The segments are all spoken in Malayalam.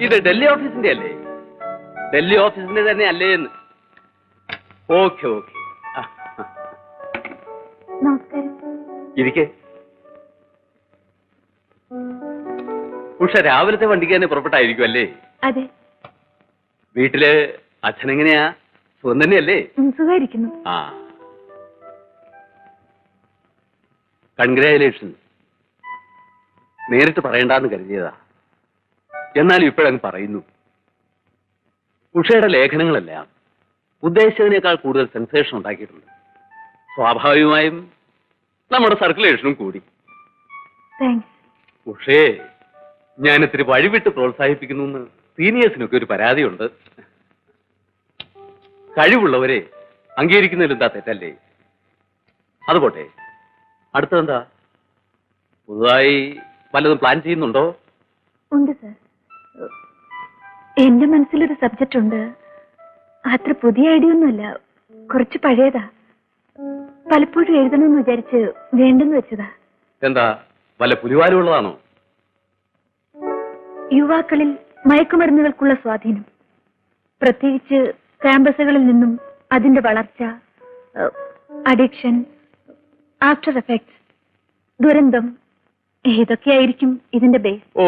ഇത് ഡൽഹി ഓഫീസിന്റെ അല്ലേ? ഡൽഹി ഓഫീസിന്റെ തന്നെ അല്ലേ എന്ന്. Okay okay. ഇരിക്കെ. ഉഷ രാവിലത്തെ വണ്ടിക്ക് തന്നെ പുറപ്പെട്ടായിരിക്കും അല്ലേ? അതെ. വീട്ടിൽ അച്ഛനെങ്ങനെയാ സുഖം തന്നെയല്ലേ? സുഖായിരിക്കുന്നു. ആ. കൺഗ്രാചുലേഷൻ നേരിട്ട് പറയണ്ടെന്ന് കരുതിയതാ. എന്നാലും ഇപ്പോഴങ്ങ് പറയുന്നു. ഉഷയുടെ ലേഖനങ്ങളെല്ലാം ഉദ്ദേശിച്ചതിനേക്കാൾ കൂടുതൽ സെൻസേഷൻ ഉണ്ടാക്കിയിട്ടുണ്ട്. സ്വാഭാവികമായും നമ്മുടെ സർക്കുലേഷനും കൂടി. ഉഷേ ഞാൻ ഇത്തിരി വഴിവിട്ട് പ്രോത്സാഹിപ്പിക്കുന്നു സീനിയേഴ്സിനൊക്കെ ഒരു പരാതിയുണ്ട്. കഴിവുള്ളവരെ അംഗീകരിക്കുന്നതിൽ എന്താ തെറ്റല്ലേ? അതുപോട്ടെ അടുത്തതെന്താ? പുതുതായി വല്ലതും പ്ലാൻ ചെയ്യുന്നുണ്ടോ? ഉണ്ട് സർ എന്റെ മനസ്സിലൊരു സബ്ജക്റ്റ് ഉണ്ട് അത്ര പുതിയ ഐഡിയ ഒന്നുമല്ല. കുറച്ച് പഴയതാ. പലപ്പോഴും എഴുതണമെന്ന് വിചാരിച്ച് വേണ്ടെന്ന് വെച്ചതാ. എന്താ? വല്ല പുലിവാലുള്ളതാണോ യുവാക്കളിൽ മയക്കുമരുന്നുകൾക്കുള്ള സ്വാധീനം. പ്രത്യേകിച്ച് ക്യാമ്പസുകളിൽ നിന്നും അതിന്റെ വളർച്ച അഡിക്ഷൻ ആഫ്റ്റർ എഫക്ട്സ് ദുരന്തം ഇതൊക്കെയായിരിക്കും ഇതിന്റെ ബേസ്? ഓ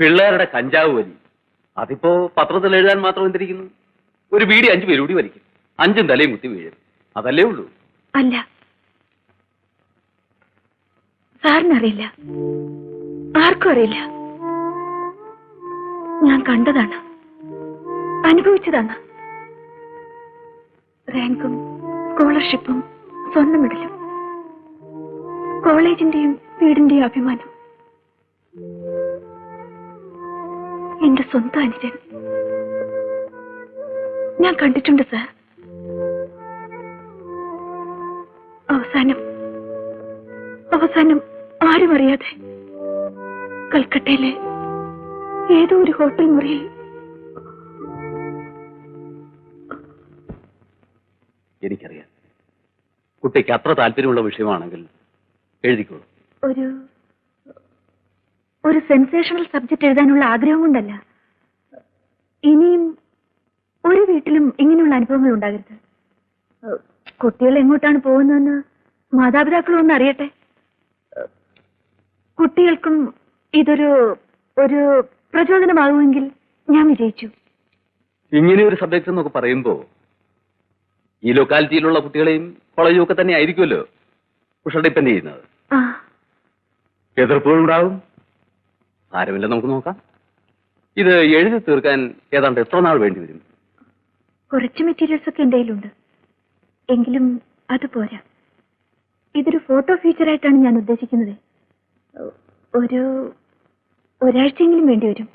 പിള്ളേരുടെ കഞ്ചാവ് വലി. അതിപ്പോ പത്രത്തിൽ എഴുതാൻ മാത്രം എന്തിരിക്കുന്നു? ഒരു വീടി അഞ്ചു പേരൂടി വലിക്കും. അഞ്ചും തലയും കുത്തി വീഴും. അതല്ലേ ഉള്ളൂ. അല്ല. സാറിനറിയില്ല. ആർക്കും അറിയില്ല. ഞാൻ കണ്ടതാണ്. അനുഭവിച്ചതാണ്. റാങ്കും സ്കോളർഷിപ്പും സ്വർണ മെഡലും കോളേജിന്റെയും വീടിന്റെയും അഭിമാനം. എന്റെ സ്വന്തം അനുജൻ. ഞാൻ കണ്ടിട്ടുണ്ട് സാർ. അവസാനം അവസാനം ആരും അറിയാതെ കൽക്കട്ടയിലെ ഏതോ ഒരു ഹോട്ടൽ മുറിയിൽ എനിക്കറിയാം. കുട്ടിക്ക് അത്ര താല്പര്യമുള്ള വിഷയമാണെങ്കിൽ എഴുതിക്കോളൂ. ഒരു ഒരു സെൻസേഷണൽ സബ്ജക്ട് എഴുതാനുള്ള ആഗ്രഹം കൊണ്ടല്ല. ഇനിയും ഒരു വീട്ടിലും ഇങ്ങനെയുള്ള അനുഭവങ്ങൾ ഉണ്ടാകരുത്. കുട്ടികൾ എങ്ങോട്ടാണ് പോകുന്നതെന്ന് മാതാപിതാക്കളും ഒന്ന് അറിയട്ടെ. കുട്ടികൾക്കും ഇതൊരു ഒരു പ്രചോദനമാകുമെങ്കിൽ ഞാൻ വിജയിച്ചു. ഇങ്ങനെ ഒരു സബ്ജക്ട് എന്നൊക്കെ പറയുമ്പോ ഈ ലൊക്കാലിറ്റിയിലുള്ള കുട്ടികളെയും കോളേജും ഒക്കെ തന്നെ ആയിരിക്കുമല്ലോ ഉഷ ഡിപ്പെൻഡ് ചെയ്യുന്നത്. എതിർപ്പുകളുണ്ടാവും. സാരമില്ല നമുക്ക് നോക്കാം. ഇത് എഴുതി തീർക്കാൻ ഏതാണ്ട് എത്ര നാൾ വേണ്ടി വരും? കുറച്ച് മെറ്റീരിയൽസ് ഒക്കെ എന്റെ കയ്യിലുണ്ട് എങ്കിലും അത് പോരാ. ഇതൊരു ഫോട്ടോ ഫീച്ചർ ആയിട്ടാണ് ഞാൻ ഉദ്ദേശിക്കുന്നത്. ഒരു ഒരാഴ്ചയെങ്കിലും വേണ്ടി വരും.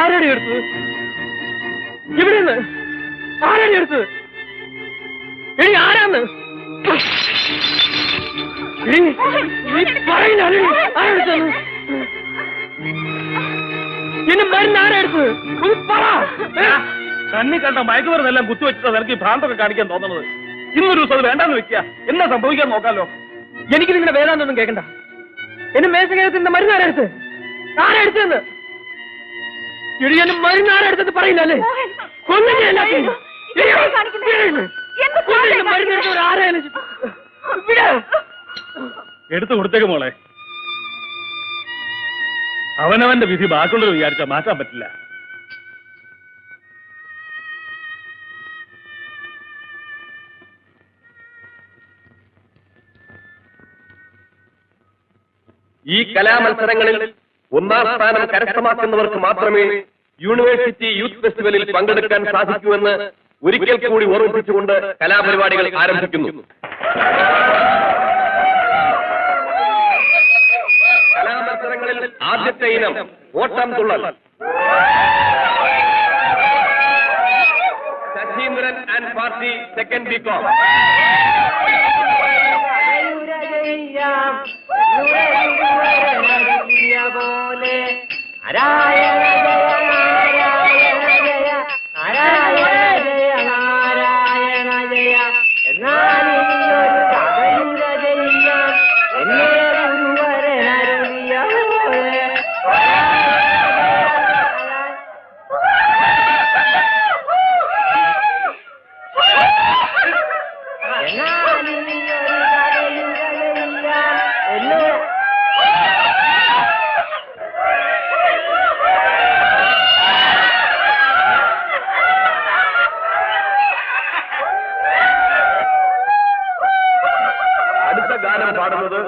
ആരാടി എടുത്തത് ഇവിടെ നിന്ന് ആരാടി എടുത്തത് എടി ആരാന്ന് എന്നെ മരുന്ന് ആരാ എടുത്തത്? ഒന്ന് പറ. കണ്ണി കണ്ട മയക്കുമരുന്നെല്ലാം കുത്തിവെച്ചിട്ട് നിനക്ക് ഈ ഭ്രാന്തൊക്കെ കാണിക്കാൻ തോന്നുന്നത്. ഇന്നൊരു ദിവസം അത് വേണ്ടാന്ന് വെക്കുക. എന്നാ സംഭവിക്കാൻ നോക്കാലോ? എനിക്ക് നിങ്ങളുടെ വേദാന്തൊന്നും കേൾക്കണ്ട. എന്നെ മേശകേരത്തിന്റെ മരുന്ന് ആരെടുത്ത് ആരെടുത്തെന്ന് ആരാ എടുത്തതെന്ന്? എടി മരുന്ന് ആരെടുത്തെന്ന് പറയില്ല അല്ലേ? കൊല്ലുക എല്ലാത്തിനും. എടി, വിട്. കൊല്ലുന്ന മരുന്ന് എടുത്തവർ ആരായാലും. വിട്. എടുത്തു കൊടുത്തേക്ക് മോളെ. അവനവന്റെ വിധി ബാക്കിയുള്ളത് വിചാരിച്ചാൽ മാറ്റാൻ പറ്റില്ല. ഈ കലാമത്സരങ്ങളിൽ ഒന്നാം സ്ഥാനം കരസ്ഥമാക്കുന്നവർക്ക് മാത്രമേ യൂണിവേഴ്സിറ്റി യൂത്ത് ഫെസ്റ്റിവലിൽ പങ്കെടുക്കാൻ സാധിക്കൂ എന്ന് ഒരിക്കൽ കൂടി ഓർമ്മിപ്പിച്ചുകൊണ്ട് കലാപരിപാടികൾ ആരംഭിക്കുന്നു. കലാമത്സരങ്ങളിൽ ആദ്യത്തെ ഇനം Ottam Thullal. Sasheendran and party second B com பாடுவது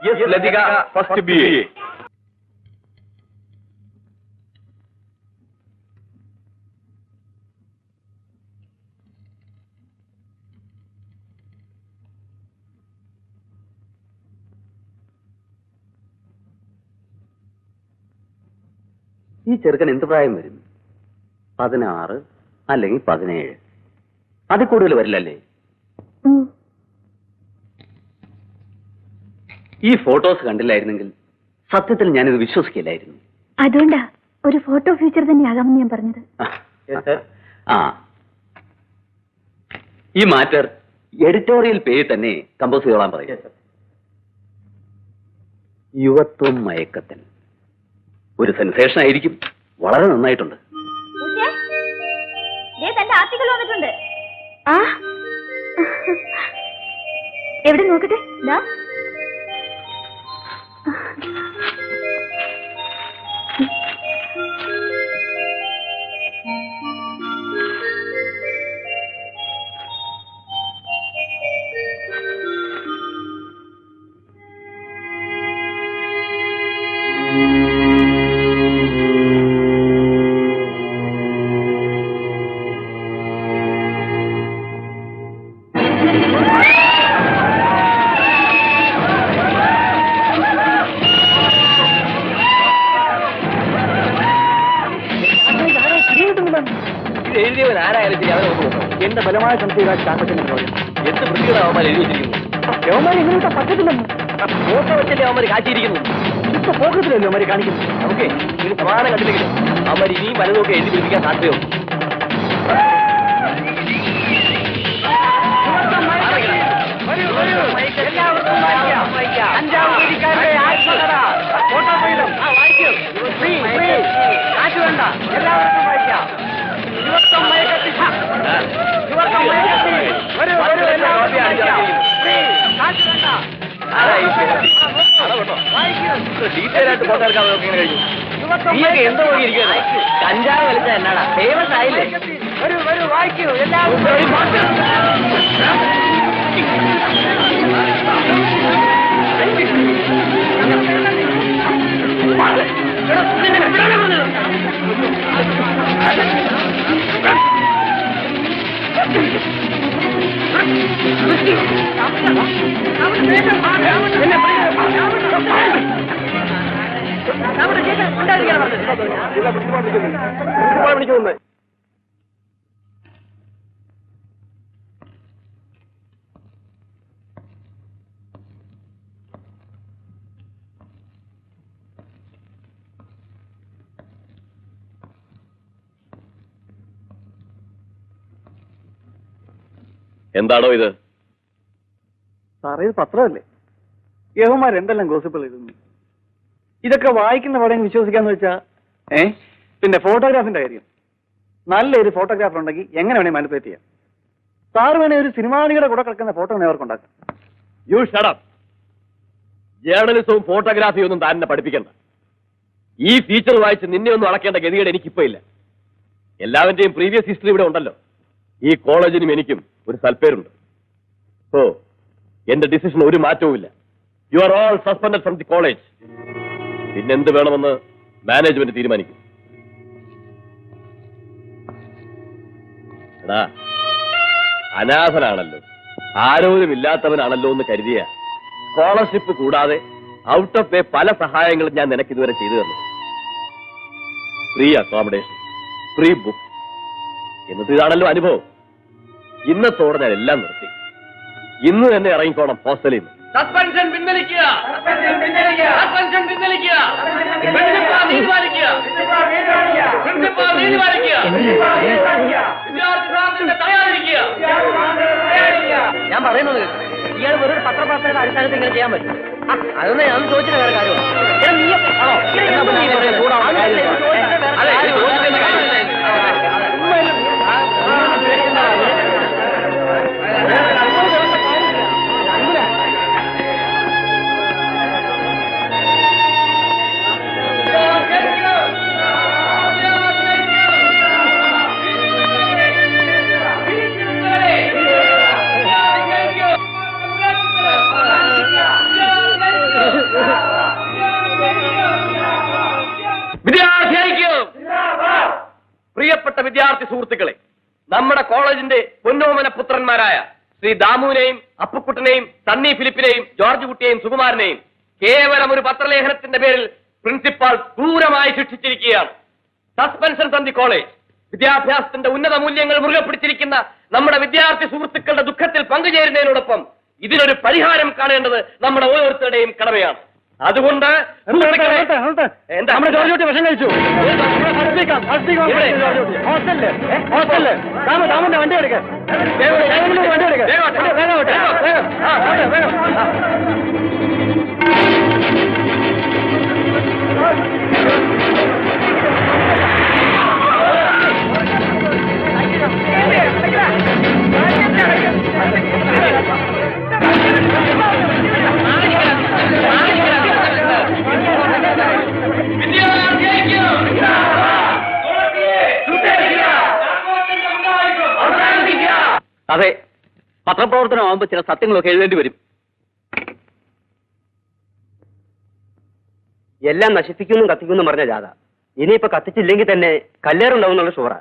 எஸ் லதிகா ஃபர்ஸ்ட் பி ഈ ചെറുക്കൻ എന്ത് പ്രായം വരും? പതിനാറ് അല്ലെങ്കിൽ പതിനേഴ്. അതിൽ കൂടുതൽ വരില്ലല്ലേ? ഈ ഫോട്ടോസ് കണ്ടില്ലായിരുന്നെങ്കിൽ സത്യത്തിൽ ഞാനിത് വിശ്വസിക്കില്ലായിരുന്നു. അതുകൊണ്ടാ ഒരു ഫോട്ടോ ഫ്യൂച്ചർ തന്നെയാകാമെന്ന് ഞാൻ പറഞ്ഞത്. ആ ഈ മാറ്റർ എഡിറ്റോറിയൽ പേര് തന്നെ കമ്പോസ് ചെയ്തോളാൻ പറയും. യുവത്വം മയക്കത്തിൽ. ഒരു സെൻസേഷൻ ആയിരിക്കും. വളരെ നന്നായിട്ടുണ്ട്. വന്നിട്ടുണ്ട്. ആ. എവിടെ നോക്കട്ടെ? ദാ. എഴുതിയവൻ ആരായാലും ശരി അവരെ ഒന്ന് നോക്കണം എന്റെ ബലമായ സംശയം ശാസ്ത്രത്തിന്റെ പ്രോജക്ട് എന്ത് വൃത്തിയുടെ അവന്മാർ എഴുതി വെച്ചിരിക്കുന്നു അവന്മാർ എങ്ങനെയാ പറ്റത്തില്ലെന്ന് ഫോട്ടോ വെച്ചല്ലേ അവന്മാർ കാച്ചിരിക്കുന്നു ഇപ്പൊ ഫോക്കസിലല്ലേ അവന്മാർ കാണിക്കുന്നു നമുക്ക് ഇതിന് സമാധാനം കണ്ടില്ലെങ്കിലും അവന്മാർ ഇനിയും പലതൊക്കെ എഴുതി പിടിപ്പിക്കാൻ സാധ്യതയുണ്ട്. ഡീറ്റെയിൽ ആയിട്ട് ഫോട്ടോ എടുക്കാൻ നോക്കി കഴിഞ്ഞു നീയൊക്കെ എന്തോ നോക്കിയിരിക്കുന്നത് കഞ്ചാവ് വലിച്ച എന്നാടാ? ഫേമസ് ആയില്ലേ? വരൂ വരൂ വായിക്കൂ. എന്താണോ ഇത്? സാറേ ഇത് പത്രമല്ലേ? യഹോമാർ എന്തെല്ലാം ഗോസിപ്പുകൾ എഴുതുന്നു. ഇതൊക്കെ വായിക്കുന്ന പടം വിശ്വസിക്കാന്ന് വെച്ചാ ഏ? പിന്നെ ഫോട്ടോഗ്രാഫിന്റെ കാര്യം. നല്ലൊരു ഫോട്ടോഗ്രാഫർ ഉണ്ടെങ്കിൽ എങ്ങനെ വേണേ മാനിപ്പുലേറ്റ് ചെയ്യാം. സാർ വേണേ ഒരു സിനിമാണികളുടെ കൂടെ കിടക്കുന്ന ഫോട്ടോ വേണേ അവർക്ക് ഉണ്ടാക്കാം. യു ഷടപ്പ് ജേർണലിസവും ഫോട്ടോഗ്രാഫിയും ഒന്നും താൻ പഠിപ്പിക്കണ്ട. ഈ ഫീച്ചർ വായിച്ച് നിന്നെ ഒന്നും അളക്കേണ്ട ഗതികേട് എനിക്കിപ്പോ ഇല്ല. എല്ലാവരുടെയും പ്രീവിയസ് ഹിസ്റ്ററി ഇവിടെ ഉണ്ടല്ലോ. ഈ കോളേജിനും എനിക്കും ഒരു സൽപ്പേരുണ്ട് ഓ എന്റെ ഡിസിഷൻ ഒരു മാറ്റവും ഇല്ല. You are all suspend from the college പിന്നെന്ത് വേണമെന്ന് മാനേജ്മെന്റ് തീരുമാനിക്കും. എടാ അനാഥനാണല്ലോ. ആരോരുമില്ലാത്തവനാണല്ലോ എന്ന് കരുതിയ സ്കോളർഷിപ്പ് കൂടാതെ ഔട്ട് ഓഫ് പേ പല സഹായങ്ങളും ഞാൻ നിനക്ക് ഇതുവരെ ചെയ്തു തന്നു. ഫ്രീ അക്കോമഡേഷൻ ഫ്രീ ബുക്ക് എന്നിട്ട് ഇതാണല്ലോ അനുഭവം. ഇന്നത്തോടെ ഞാൻ എല്ലാം നിർത്തി. ഇന്ന് തന്നെ ഇറങ്ങിക്കോണം ഹോസ്റ്റലിൽ നിന്ന്. സസ്പെൻഷൻ പിൻവലിക്കുക. സസ്പെൻഷൻ പിൻവലിക്കുക. ഞാൻ പറയുന്നത് ഇയാൾ വെറും പത്രപ്രവർത്തകരുടെ അടിസ്ഥാനത്തിൽ ഇങ്ങനെ ചെയ്യാൻ പറ്റും. അതൊന്നും ഞാൻ ചോദിച്ചിട്ട് വേറെ കാര്യമാണ് കോളേജിന്റെ പൊന്നോമന പുത്രന്മാരായ ശ്രീ ദാമുവിനെയും അപ്പുക്കുട്ടനെയും സണ്ണി ഫിലിപ്പിനെയും ജോർജ് കുട്ടിയെയും സുകുമാരനെയും കേവലം ഒരു പത്രലേഖനത്തിന്റെ പേരിൽ പ്രിൻസിപ്പാൾ ക്രൂരമായി ശിക്ഷിച്ചിരിക്കുകയാണ്. Suspension from college. വിദ്യാഭ്യാസത്തിന്റെ ഉന്നത മൂല്യങ്ങൾ മുറുകെ പിടിച്ചിരിക്കുന്ന നമ്മുടെ വിദ്യാർത്ഥി സുഹൃത്തുക്കളുടെ ദുഃഖത്തിൽ പങ്കുചേരുന്നതിനോടൊപ്പം ഇതിനൊരു പരിഹാരം കാണേണ്ടത് നമ്മുടെ ഓരോരുത്തരുടെയും കടമയാണ്. അതുകൊണ്ട് സുഹൃത്തുക്കളെ, എന്താ? നമ്മുടെ ജോർജ് കുട്ടി വിഷം കഴിച്ചു. ഇവിടെ. ഹോസ്റ്റലിൽ. ഹോസ്റ്റലിൽ. താമ താമന്റെ വണ്ടി എടുക്ക. വണ്ടി എടുക്ക. വേഗം ആട്ടെ. അതെ പത്രപ്രവർത്തനമാകുമ്പോ ചില സത്യങ്ങളൊക്കെ എഴുതേണ്ടി വരും. എല്ലാം നശിപ്പിക്കുന്നു കത്തിക്കുന്നു പറഞ്ഞ ജാഥ ഇനിയിപ്പോ കത്തിച്ചില്ലെങ്കിൽ തന്നെ കല്ലേറുണ്ടാവും എന്നുള്ള ഷുവറാ.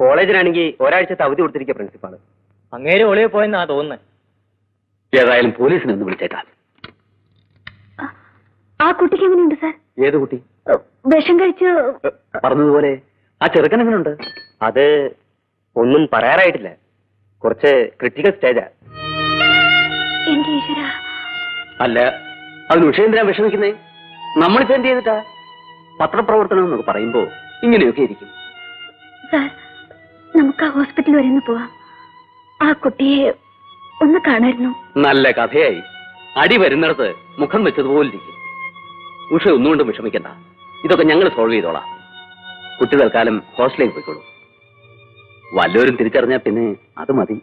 കോളേജിനാണെങ്കിൽ ഒരാഴ്ചത്തെ അവധി കൊടുത്തിരിക്കുക പ്രിൻസിപ്പാൾ. അങ്ങേര് ഒളിയെ പോയെന്നാ തോന്നുന്നത് ഏതായാലും പോലീസിനെ ഒന്ന് വിളിച്ചേക്കാം. ആ കുട്ടിക്ക് എങ്ങനെയുണ്ട് സാർ? ഏത് കുട്ടി? വിഷം കഴിച്ച് പറഞ്ഞതുപോലെ ആ ചെറുക്കൻ എങ്ങനെയുണ്ട്? അത് ഒന്നും പറയാറായിട്ടില്ല. കുറച്ച് ക്രിട്ടിക്കൽ സ്റ്റേജാ എന്റെ ഈശ്വര? അല്ല അതിന് വിഷയം എന്തിനാ വിഷമിക്കുന്നേ? നമ്മളിപ്പോ എന്ത് ചെയ്തിട്ടാ? പത്രപ്രവർത്തനം എന്നൊക്കെ പറയുമ്പോ ഇങ്ങനെയൊക്കെ ഇരിക്കും. സാർ നമുക്ക് ആ ഹോസ്പിറ്റൽ വരെ ഒന്ന് പോവാം. ആ കുട്ടിയെ ഒന്ന് കാണായിരുന്നു. നല്ല കഥയായി. അടി വരുന്നിടത്ത് മുഖം വെച്ചതുപോലിരിക്കും ഉഷ ഒന്നുകൊണ്ടും വിഷമിക്കണ്ട. ഇതൊക്കെ ഞങ്ങൾ സോൾവ് ചെയ്തോളാം. കുട്ടി തൽക്കാലം ഹോസ്റ്റലിലേക്ക് പോയിക്കോളൂ. വല്ലവരും തിരിച്ചറിഞ്ഞാൽ പിന്നെ അത് മതി.